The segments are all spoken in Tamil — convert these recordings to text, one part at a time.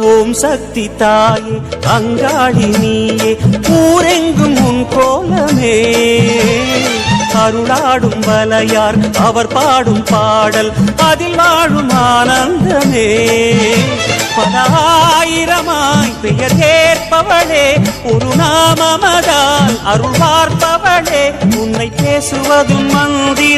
ஓம் சக்தி தாயே அங்காளி நீயே ஊரெங்கும் உன் கோலமே. அருளாடும் வலையார் அவர் பாடும் பாடல் அதில் வாழும் ஆனந்தமே. பல ஆயிரமாய் பெயர் கேட்பவளே ஒரு நாமமதால் அருள் பார்ப்பவளே. உன்னை பேசுவதும் மந்திர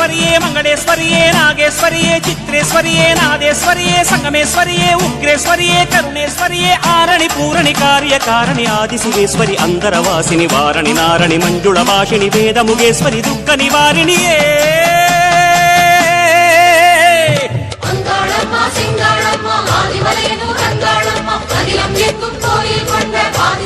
నాగేశ్వరియే మంగళేశ్వరియే నాగేశ్వరియే చిత్రేశ్వరియే నాదేశ్వరియే సంగమేశ్వరియే ఉగ్రేశ్వరియే కరుణేశ్వరియే ఆరణి పూరణి కార్యకారణి ఆదిశివేశ్వరి అంగరవాసిని వారణి నారణి మంజుళ భాషిణి వేదముగేశ్వరి దుఃఖ నివారిణియే సింగాళమ్మ ఆదివలయను రంగాళమ్మ అనిలం ఎక్కువ కోయిల్ కొండ పాది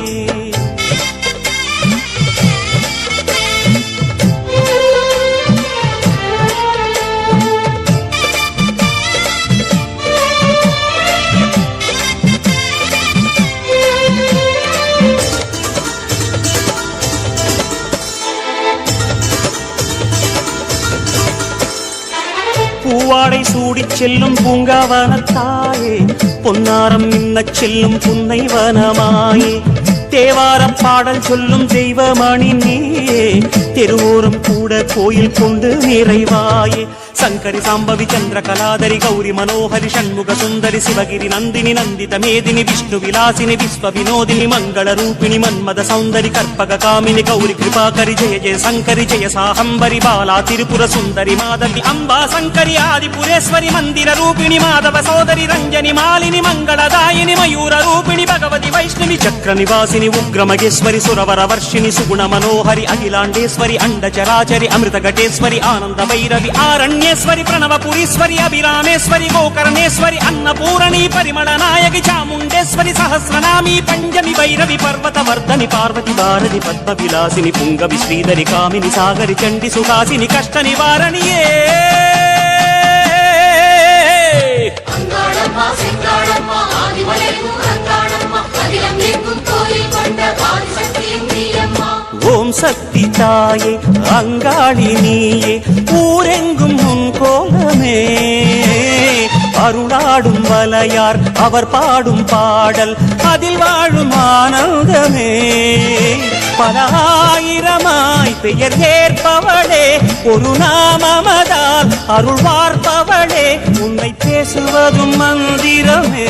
செல்லும் பூங்காவனத்தாயே பொன்னாரம் மின்னச் செல்லும் புன்னை வனமாயே தேவாரம் பாடல் சொல்லும் தெய்வமணி நீயே தெருவோரம் கூட கோயில் கொண்டு நிறைவாயே. సంకరి సాంబవి చంద్ర చంద్రకళాదరి గౌరి మనోహరి షణ్ముఖ సుందరి శివగిరి నందిని నందిత మేదిని విష్ణు విలాసిని విశ్వ వినోదిని మంగళ రూపిణి మన్మద సౌందరి కర్పక కామిని గౌరి కృపాకరి జయ జయ శంకరి జయ సాహంబరి బాలా తిరుపుర సుందరి మాధవి అంబా శంకరి ఆదిపురేశ్వరి మందిర రూపిణి మాధవ సోదరి రంజని మాలిని మంగళదాయిని మయూర రూపిణి భగవతి వైష్ణవి చక్ర నివాసిని ఉగ్రమగేశ్వరి సురవర వర్షిణి సుగుణ మనోహరి అఖిలాండేశ్వరి అండచరాచరి అమృత ఘటేశ్వరి ఆనంద భైరవి ఆరణ్య పుణ్యేశ్వరి ప్రణవపురీశ్వరి అభిరామేశ్వరి గోకర్ణేశ్వరి అన్నపూరణి పరిమళ నాయకి చాముండేశ్వరి సహస్రనామి పంజమి భైరవి పర్వతవర్ధని పార్వతి వారధి పద్మ విలాసిని పుంగవి శ్రీధరి కామిని సాగరి చండి సుహాసిని కష్ట నివారణియే ஓம் சக்தி தாயே அங்காளி நீயே ஊரெங்கும் உன் கோலமே. அருளாடும் வலையார் அவர் பாடும் பாடல் அதில் வாழும் ஆனந்தமே. பல ஆயிரமாய் பெயர் ஏற்பவளே ஒரு நாமமதால் அருள் பார்ப்பவளே உன்னை பேசுவதும் மந்திரமே.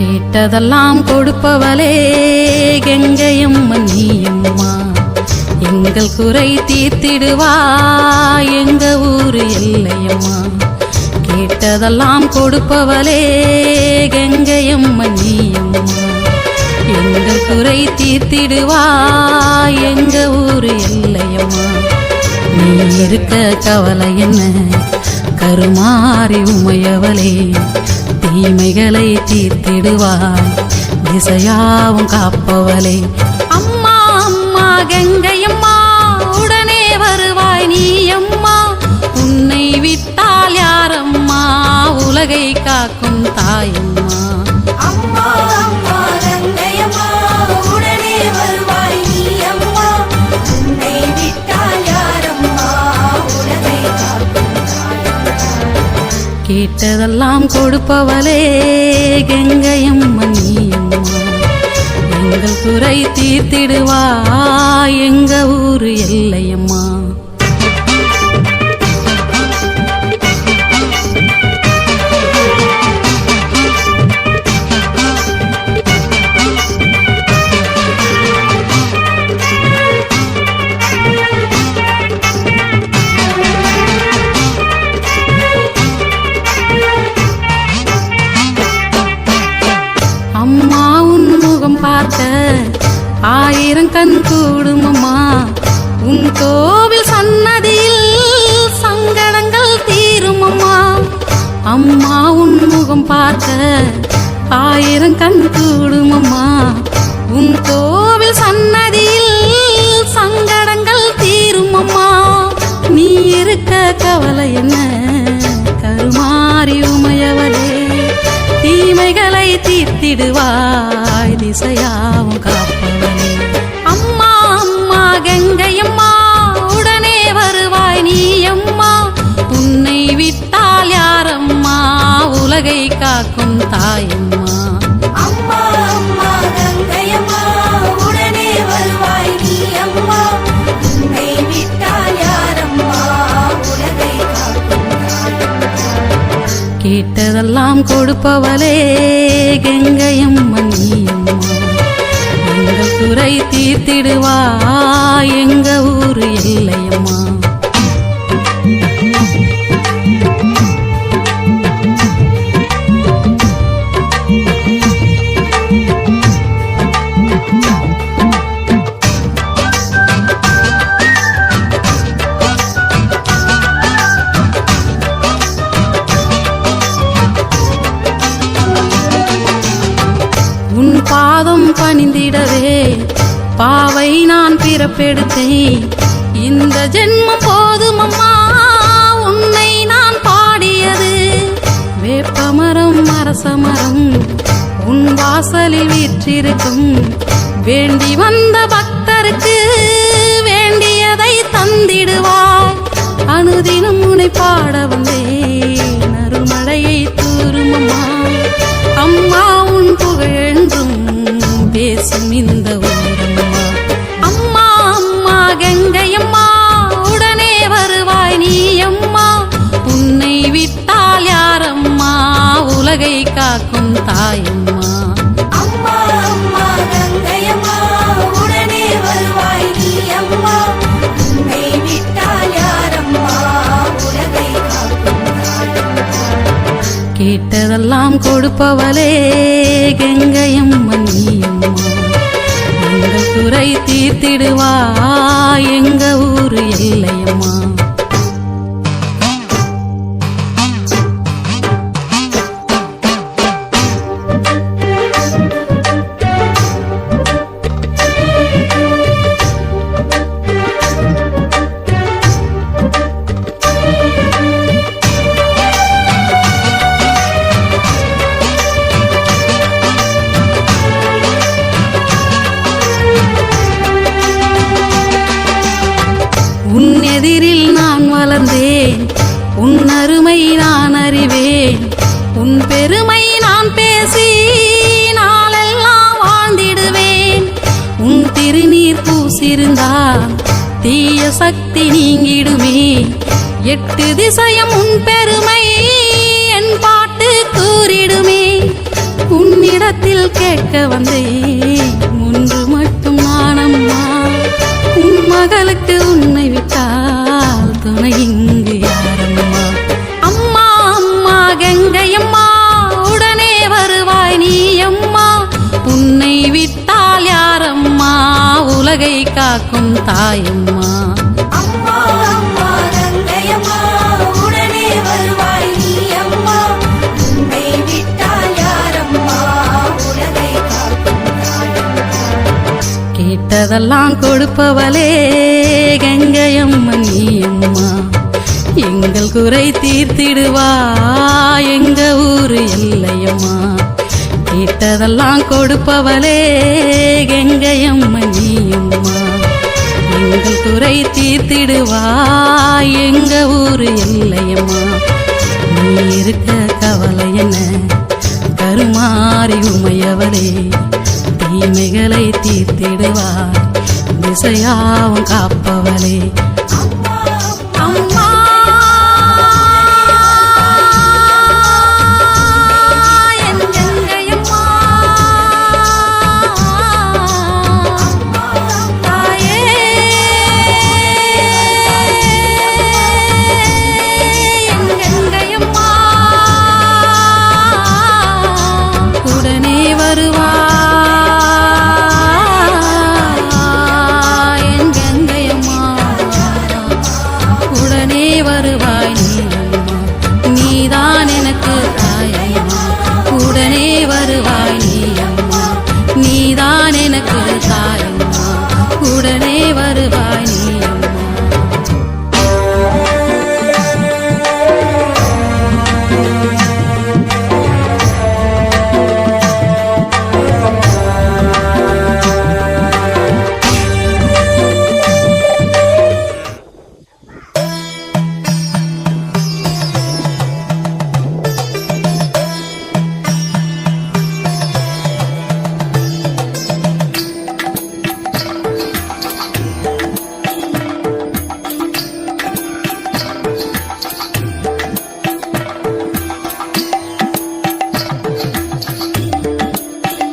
கேட்டதெல்லாம் கொடுப்பவளே கெங்கையம்மன் நீயம்மா. எங்கள் குறை தீர்த்திடுவா எங்க ஊரு எல்லையம்மா. கேட்டதெல்லாம் கொடுப்பவளே கெங்கையம்மன் நீயம்மா. எங்கள் குறை தீர்த்திடுவா எங்க ஊரு எல்லையம்மா. நீ இருக்க கவலை என்ன? கருமாறி உமையவளே. தீமைகளை தீர்த்திடுவாய் திசையாவும் காப்பவளே. அம்மா அம்மா கங்கையம்மா உடனே வருவாய் நீ அம்மா உன்னை விட்டால் யாரம்மா? உலகை காக்கும் தாயம்மா. அம்மா! கேட்டதெல்லாம் கொடுப்பவளே கங்கையம்மன் நீயம்மா. எங்கள் துறை தீர்த்திடுவா எங்க ஊரு எல்லையம்மா. கண் கூடுமம்மா. உன் கோவில் சன்னதியில் சங்கடங்கள் தீருமம்மா. நீ இருக்க கவலை என்ன? கருமாறி உமையவளே தீமைகளை தீர்த்திடுவாய் திசையாவும் காப்பவனே. அம்மா அம்மா கங்கையம்மா உடனே வருவாய் நீ அம்மா உன்னை விட்டால் யாரம்மா உலகை காக்கும் தாயம்மா கேட்டதெல்லாம் கொடுப்பவளே கங்கையம்மன் நீயம்மா எங்கள் தீர்த்திடுவா எங்க ஊரு இல்லையம்மா பெடுத்தேன் இந்த ஜென்மம் போதும் அம்மா. உன்னை நான் பாடியது. வேப்பமரம் அரசமரம் உன் வாசலில் வீற்றிருக்கும். வேண்டி வந்த பக்தருக்கு வேண்டியதை தந்திடுவாய். அனுதினம் உன்னை பாட வந்தேன். அருள்மழையை தூருமம்மா அம்மா உன் புகழென்றும் பேசும் இந்த தாயம்மா. அம்மா அம்மா கங்கையம்மா உடனே வருவாய் நீ அம்மா உன்னை விட்டால் யாரம்மா? உலகை காக்கும் கேட்டதெல்லாம் கொடுப்பவளே நீயம்மா. எங்கள் குறை தீர்த்திடுவா? எங்க ஊரு எல்லையம்மா. தீய சக்தி நீங்கிடுமே. எட்டு திசையும் உன் பெருமை என் பாட்டு கூறிடுமே. உன்னிடத்தில் கேட்க வந்தேன். ஒன்று மட்டும் நானம்மா. உன் மகளுக்கு உன்னை விட்டு உலகை காக்கும் தாயம்மா. கேட்டதெல்லாம் கொடுப்பவளே கங்கையம்மா நீ அம்மா எங்கள் குறை தீர்த்திடுவா எங்க ஊரு எல்லையம்மா. கேட்டதெல்லாம் கொடுப்பவளே கங்கையம்மா நீ எங்கள் குறை தீர்த்திடுவா எங்க ஊரு எல்லையம்மா. நீ இருக்க கவலை என்ன? கருமாறி உமையவளே தீமைகளை தீர்த்திடுவா திசையாவும் காப்பவளே. வருவாய் நீதான் எனக்கு தாயம்மா. உடனே வருவாய் நீ அம்மா. நீதான் எனக்கு தாயம்மா. உடனே